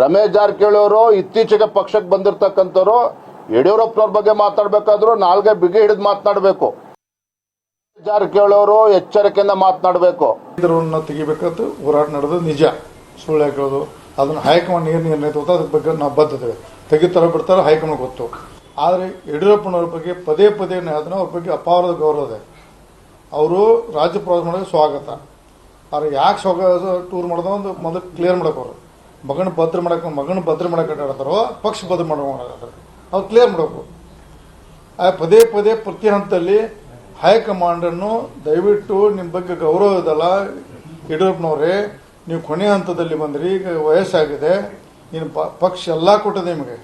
ರಮೇಶ್ ಜಾರಕಿಹೊಳಿ ಅವರು ಇತ್ತೀಚೆಗೆ ಪಕ್ಷಕ್ಕೆ ಬಂದಿರತಕ್ಕಂಥವ್ರು ಯಡಿಯೂರಪ್ಪನವ್ರ ಬಗ್ಗೆ ಮಾತಾಡಬೇಕಾದ್ರೂ ನಾಲ್ಗೆ ಬಿಗಿ ಹಿಡಿದು ಮಾತನಾಡಬೇಕು. ಜಾರಕಿಹೊಳಿ ಅವರು ಎಚ್ಚರಿಕೆಯಿಂದ ಮಾತನಾಡಬೇಕು. ಇದರನ್ನ ತೆಗಿಬೇಕಂತ ಹೋರಾಟ ನಡೆದು ನಿಜ. ಸುಳ್ಳು ಹಾಕೋದು ಅದನ್ನು ಹೈಕಮಾಂಡ್ ಏನು ನಿರ್ಣಯ ತಗೋತೋ ಅದ್ರ ಬಗ್ಗೆ ನಾವು ಬದ್ಧತೆ ತೆಗಿತಾರ ಬಿಡ್ತಾರೋ ಹೈಕಮಾಂಡ್ ಗೊತ್ತು. ಆದರೆ ಯಡಿಯೂರಪ್ಪನವ್ರ ಬಗ್ಗೆ ಪದೇ ಪದೇ ಅದನ್ನ ಅವ್ರ ಬಗ್ಗೆ ಅಪಾರದ ಗೌರವ ಇದೆ. ಅವರು ರಾಜ್ಯ ಪ್ರವಾಸ ಮಾಡೋದಕ್ಕೆ ಸ್ವಾಗತ. ಆದ್ರೆ ಯಾಕೆ ಸ್ವಾಗತ ಟೂರ್ ಮಾಡೋದು ಒಂದು ಮೊದಲು ಕ್ಲಿಯರ್ ಮಾಡಕ್ಕೆ ಮಗನ ಭದ್ರ ಮಾಡಕ್ಕೆ ಮಗನ ಭದ್ರ ಮಾಡಕ್ಕೆ ಆಟಾಡ್ತಾರೋ ಪಕ್ಷ ಭದ್ರ ಮಾಡಕ್ಕೆ ಅವ್ರು ಕ್ಲಿಯರ್ ಮಾಡಬೇಕು. ಆ ಪದೇ ಪದೇ ಪ್ರತಿ ಹಂತದಲ್ಲಿ ಹೈಕಮಾಂಡನ್ನು ದಯವಿಟ್ಟು ನಿಮ್ಮ ಬಗ್ಗೆ ಗೌರವ ಇದಲ್ಲ ಯಡಿಯೂರಪ್ಪನವರೇ, ನೀವು ಕೊನೆ ಹಂತದಲ್ಲಿ ಬಂದ್ರಿ, ಈಗ ವಯಸ್ಸಾಗಿದೆ, ನೀನು ಪಕ್ಷ ಎಲ್ಲ ಕೊಟ್ಟದೆ ನಿಮಗೆ.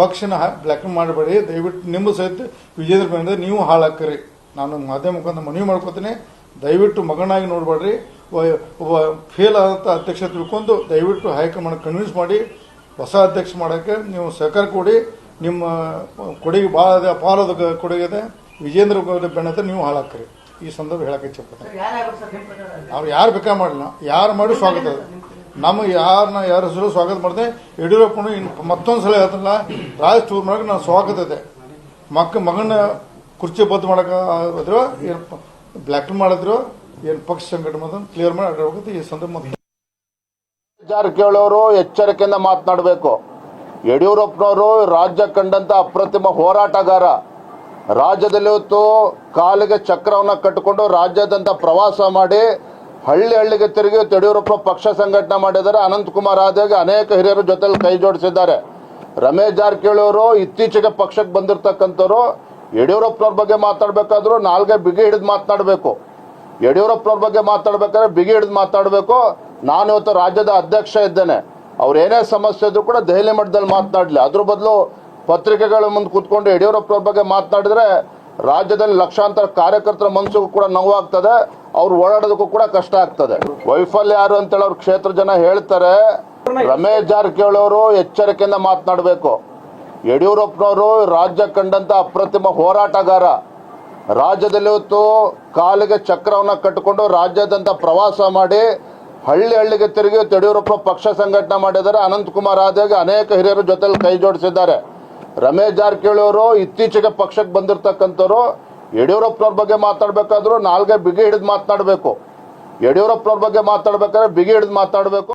ಪಕ್ಷನ ಬ್ಲ್ಯಾಕ್ ಮಾಡಬೇಡಿ, ದಯವಿಟ್ಟು ನಿಮ್ಮ ಸಹಿತ ವಿಜೇಂದ್ರ ಬಂದ ನೀವು ಹಾಳಾಕ್ರಿ ನಾನು ಮಾಧ್ಯಮ ಮುಖಾಂತರ ಮನವಿ ಮಾಡ್ಕೋತೀನಿ, ದಯವಿಟ್ಟು ಮಗನಾಗಿ ನೋಡಬೇಡ್ರಿ. ಒಬ್ಬ ಫೇಲ್ ಆದಂಥ ಅಧ್ಯಕ್ಷ ತಿಳ್ಕೊಂಡು ದಯವಿಟ್ಟು ಹೈಕಮಾಂಡ್ ಕನ್ವಿನ್ಸ್ ಮಾಡಿ ಹೊಸ ಅಧ್ಯಕ್ಷ ಮಾಡೋಕ್ಕೆ ನೀವು ಸಹಕಾರ ಕೊಡಿ ನಿಮ್ಮ ಕೊಡುಗೆ ಭಾಳ ಅಪಾರದ ಕೊಡುಗೆ ಇದೆ. ವಿಜೇಂದ್ರ ಬೆಣ್ಣೆ ನೀವು ಹಾಳಾಕ್ರಿ ಈ ಸಂದರ್ಭ ಹೇಳಕ್ಕೆ ಇಚ್ಛಪಡ್ತೀನಿ ಅವ್ರು ಯಾರು ಬೇಕಾ ಮಾಡಲಿಲ್ಲ ಯಾರು ಮಾಡಿ ಸ್ವಾಗತ. ನಮಗೆ ಯಾರನ್ನ ಯಾರ ಹೆಸರು ಸ್ವಾಗತ ಮಾಡಿದೆ ಯಡಿಯೂರಪ್ಪನು ಇನ್ನು ಮತ್ತೊಂದು ಸಲ ಹೇಳ್ತಲ್ಲ ರಾಜ್ ಟೂರ್ ಮಾಡಕ್ಕೆ ನಾನು ಸ್ವಾಗತ ಇದೆ. ಮಕ್ಕ ಮಗನ ಕುರ್ಚಿ ಬದ್ದು ಮಾಡೋಕೆ ಆದ್ರು ಏನು ಬ್ಲ್ಯಾಕ್ ಮಾಡಿದ್ರು. ಏನು ಪಕ್ಷ ಸಂಘಟನೆ ಕ್ಲಿಯರ್ ಮಾಡಿ ಈ ಸಂದರ್ಭ ಜಾರಕಿಹೊಳಿಯವರು ಎಚ್ಚರಿಕೆಯಿಂದ ಮಾತನಾಡಬೇಕು. ಯಡಿಯೂರಪ್ಪನವರು ರಾಜ್ಯ ಕಂಡಂತ ಅಪ್ರತಿಮ ಹೋರಾಟಗಾರ. ರಾಜ್ಯದಲ್ಲಿ ಇವತ್ತು ಕಾಲಿಗೆ ಚಕ್ರವನ್ನ ಕಟ್ಟಿಕೊಂಡು ರಾಜ್ಯದಂತ ಪ್ರವಾಸ ಮಾಡಿ ಹಳ್ಳಿ ಹಳ್ಳಿಗೆ ತಿರುಗಿ ಯಡಿಯೂರಪ್ಪ ಪಕ್ಷ ಸಂಘಟನೆ ಮಾಡಿದ್ದಾರೆ. ಅನಂತಕುಮಾರ್ ಆದಾಗ ಅನೇಕ ಹಿರಿಯರ ಜೊತೆಲಿ ಕೈ ಜೋಡಿಸಿದ್ದಾರೆ. ರಮೇಶ್ ಜಾರಕಿಹೊಳಿ ಅವರು ಇತ್ತೀಚೆಗೆ ಪಕ್ಷಕ್ಕೆ ಬಂದಿರತಕ್ಕಂಥವ್ರು, ಯಡಿಯೂರಪ್ಪನವ್ರ ಬಗ್ಗೆ ಮಾತಾಡಬೇಕಾದ್ರೂ ನಾಲ್ಗೆ ಬಿಗಿ ಹಿಡಿದು ಮಾತನಾಡಬೇಕು. ಯಡಿಯೂರಪ್ಪನವ್ರ ಬಗ್ಗೆ ಮಾತಾಡ್ಬೇಕಾದ್ರೆ ಬಿಗಿ ಹಿಡಿದು ಮಾತಾಡಬೇಕು. ನಾನು ಇವತ್ತು ರಾಜ್ಯದ ಅಧ್ಯಕ್ಷ ಇದ್ದೇನೆ. ಅವ್ರು ಏನೇ ಸಮಸ್ಯೆ ಇದ್ರು ಕೂಡ ದೆಹಲಿ ಮಟ್ಟದಲ್ಲಿ ಮಾತನಾಡಲಿ ಅದ್ರ ಬದಲು ಪತ್ರಿಕೆಗಳ ಮುಂದೆ ಕೂತ್ಕೊಂಡು ಯಡಿಯೂರಪ್ಪನವ್ರ ಬಗ್ಗೆ ಮಾತನಾಡಿದ್ರೆ ರಾಜ್ಯದಲ್ಲಿ ಲಕ್ಷಾಂತರ ಕಾರ್ಯಕರ್ತರ ಮನಸ್ಸಿಗೂ ಕೂಡ ನೋವಾಗ್ತದೆ. ಅವ್ರು ಓಡಾಡೋದಕ್ಕೂ ಕೂಡ ಕಷ್ಟ ಆಗ್ತದೆ. ವೈಫಲ್ಯ ಯಾರು ಅಂತೇಳಿ ಅವ್ರ ಕ್ಷೇತ್ರ ಜನ ಹೇಳ್ತಾರೆ. ರಮೇಶ್ ಜಾರಕಿಹೊಳಿ ಅವರು ಎಚ್ಚರಿಕೆಯಿಂದ ಮಾತನಾಡಬೇಕು. ಯಡಿಯೂರಪ್ಪನವರು ರಾಜ್ಯ ಕಂಡಂತ ಅಪ್ರತಿಮ ಹೋರಾಟಗಾರ. ರಾಜ್ಯದಲ್ಲಿ ಇವತ್ತು ಕಾಲಿಗೆ ಚಕ್ರವನ್ನ ಕಟ್ಟಿಕೊಂಡು ರಾಜ್ಯಾದ್ಯಂತ ಪ್ರವಾಸ ಮಾಡಿ ಹಳ್ಳಿ ಹಳ್ಳಿಗೆ ತಿರುಗಿ ಯಡಿಯೂರಪ್ಪ ಪಕ್ಷ ಸಂಘಟನೆ ಮಾಡಿದ್ದಾರೆ. ಅನಂತಕುಮಾರ್ ಆದಾಗ ಅನೇಕ ಹಿರಿಯರ ಜೊತೆಲಿ ಕೈ ಜೋಡಿಸಿದ್ದಾರೆ. ರಮೇಶ್ ಜಾರಕಿಹೊಳಿ ಅವರು ಇತ್ತೀಚೆಗೆ ಪಕ್ಷಕ್ಕೆ ಬಂದಿರತಕ್ಕಂಥವ್ರು, ಯಡಿಯೂರಪ್ಪನವ್ರ ಬಗ್ಗೆ ಮಾತಾಡಬೇಕಾದ್ರೂ ನಾಲ್ಗೆ ಬಿಗಿ ಹಿಡಿದು ಮಾತನಾಡಬೇಕು. ಯಡಿಯೂರಪ್ಪನವ್ರ ಬಗ್ಗೆ ಮಾತಾಡ್ಬೇಕಾದ್ರೆ ಬಿಗಿ ಹಿಡಿದು ಮಾತಾಡಬೇಕು.